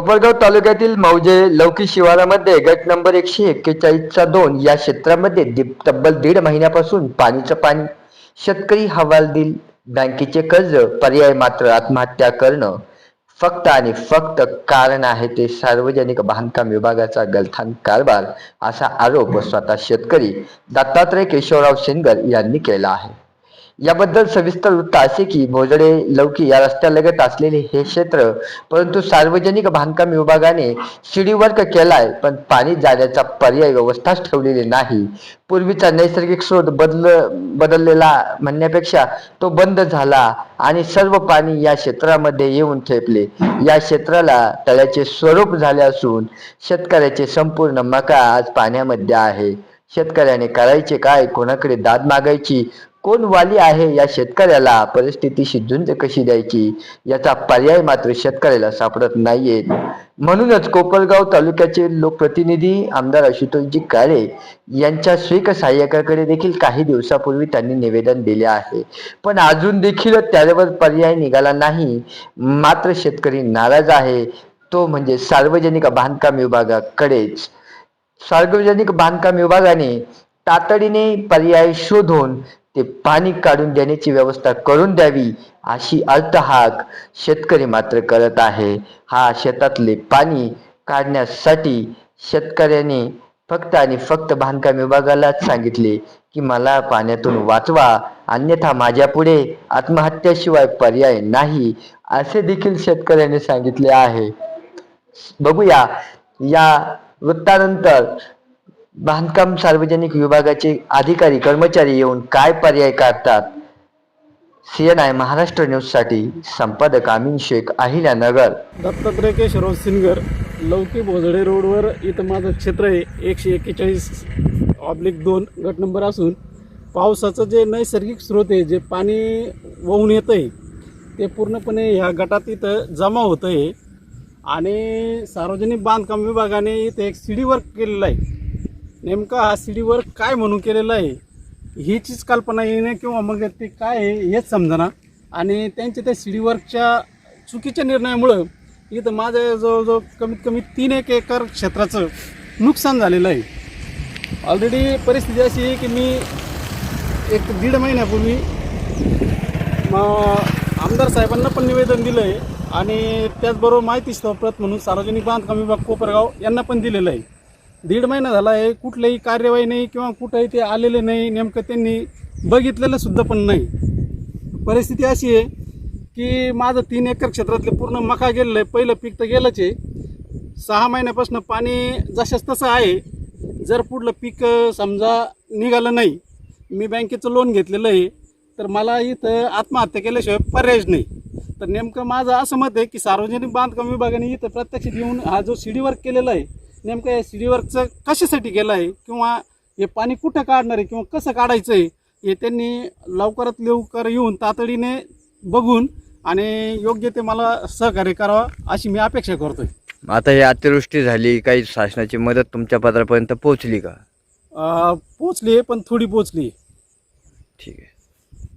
कोपरगाव तालुक्यातील मौजे लौकी शिवारामध्ये गट नंबर एकशे एक्केचाळीसचा दोन या क्षेत्रामध्ये तब्बल दीड महिन्यापासून पाणीचं पाणी शेतकरी हवालदिल बँकेचे कर्ज पर्याय मात्र आत्महत्या करणं फक्त आणि फक्त कारण आहे ते सार्वजनिक बांधकाम विभागाचा गलथान कारभार असा आरोप स्वतः शेतकरी दत्तात्रय केशवराव सेनगर यांनी केला आहे. याबद्दल सविस्तर वृत्त असे की भोजडे लौकी या रस्त्यालगत असलेले हे क्षेत्र परंतु सार्वजनिक बांधकाम विभागाने शिडी वर्क केलाय पण पाणी जाण्याचा पर्याय व्यवस्थाच ठेवलेली नाही. पूर्वीचा नैसर्गिक स्रोत बदल बदललेला म्हणण्यापेक्षा तो बंद झाला आणि सर्व पाणी या क्षेत्रामध्ये येऊन ठेपले या क्षेत्राला तळ्याचे स्वरूप झाले असून शेतकऱ्याचे संपूर्ण मका आज पाण्यामध्ये आहे. शेतकऱ्याने करायचे काय कोणाकडे दाद मागायची कोण वाली आहे या शेतकऱ्याला? परिस्थितीशी झुंज कशी द्यायची? याचा पर्याय मात्र शेतकऱ्याला सापडत नाहीयेत म्हणूनच कोपरगाव तालुक्याचे लोकप्रतिनिधी आमदार आशुतोषजी काळे यांच्या स्वीक सहाय्यकाकडे देखील काही दिवसापूर्वी त्यांनी निवेदन दिले आहे. पण अजून देखील त्यावर पर्याय निघाला नाही. मात्र शेतकरी नाराज आहे. तो म्हणजे सार्वजनिक बांधकाम विभागाकडेच. सार्वजनिक बांधकाम विभागाने तातडीने पर्याय शोधून ते पाणी काढून देण्याची व्यवस्था करून द्यावी अशी अर्थहाक शेतकरी मात्र करत आहे. हा शेतातले पाणी काढण्यासाठी शेतकऱ्याने फक्त आणि फक्त बांधकाम विभागालाच सांगितले की मला पाण्यातून वाचवा अन्यथा माझ्या पुढे आत्महत्याशिवाय पर्याय नाही असे देखील शेतकऱ्याने सांगितले आहे. बघूया या वृत्तानंतर बांधकाम सार्वजनिक विभागाचे अधिकारी कर्मचारी येऊन काय पर्याय काढतात? सीएनआय महाराष्ट्र न्यूजसाठी संपादक अमीन शेख अहिल्यानगर. दत्तात्रय केशवराव सिनगर लौकी भोजडे रोडवर इथं माझं क्षेत्र आहे एकशे एक्केचाळीस ऑब्लिक दोन गट नंबर असून पावसाचं जे नैसर्गिक स्रोत आहे जे पाणी वाहून येतं आहे ते पूर्णपणे ह्या गटात इथं जमा होतं आहे आणि सार्वजनिक बांधकाम विभागाने इथं एक सीडी वर्क केलेलं आहे. नेमका हा सीडीवर काय म्हणून केलेलं आहे हीचीच कल्पना येणे किंवा मग ते काय आहे हेच समजना. आणि त्यांच्या त्या सीडीवर्कच्या चुकीच्या निर्णयामुळं इथं माझं जवळजवळ कमीत कमी तीन एक एकर क्षेत्राचं नुकसान झालेलं आहे. ऑलरेडी परिस्थिती अशी आहे की मी एक दीड महिन्यापूर्वी आमदार साहेबांना पण निवेदन दिलं आहे आणि त्याचबरोबर माहिती प्रत म्हणून सार्वजनिक बांधकाम विभाग कोपरगाव यांना पण दिलेलं आहे. दीड महिना झाला आहे कुठलंही कार्यवाही नाही किंवा कुठंही ते आलेले नाही नेमकं त्यांनी बघितलेलं सुद्धा पण नाही. परिस्थिती अशी आहे की माझं तीन एकर क्षेत्रातले पूर्ण मका गेलेलं आहे पहिलं पीक तर गेलंच आहे. सहा महिन्यापासून पाणी जशाच तसं आहे जर पुढलं पीक समजा निघालं नाही मी बँकेचं लोन घेतलेलं आहे तर मला इथं आत्महत्या केल्याशिवाय पर्यायच नाही. तर नेमकं माझं असं मत आहे की सार्वजनिक बांधकाम विभागाने इथं प्रत्यक्ष येऊन हा जो सीडी वर्क केलेला आहे नेमकं या सीडी वर्कचं कशासाठी केलं आहे किंवा हे पाणी कुठं काढणार आहे किंवा कसं काढायचं आहे हे त्यांनी लवकरात लवकर येऊन तातडीने बघून आणि योग्य ते मला सहकार्य करावं अशी मी अपेक्षा करतोय. आता ही अतिवृष्टी झाली काही शासनाची मदत तुमच्या पत्रापर्यंत पोहोचली का? अं, पोचली आहे पण थोडी पोचली ठीक आहे.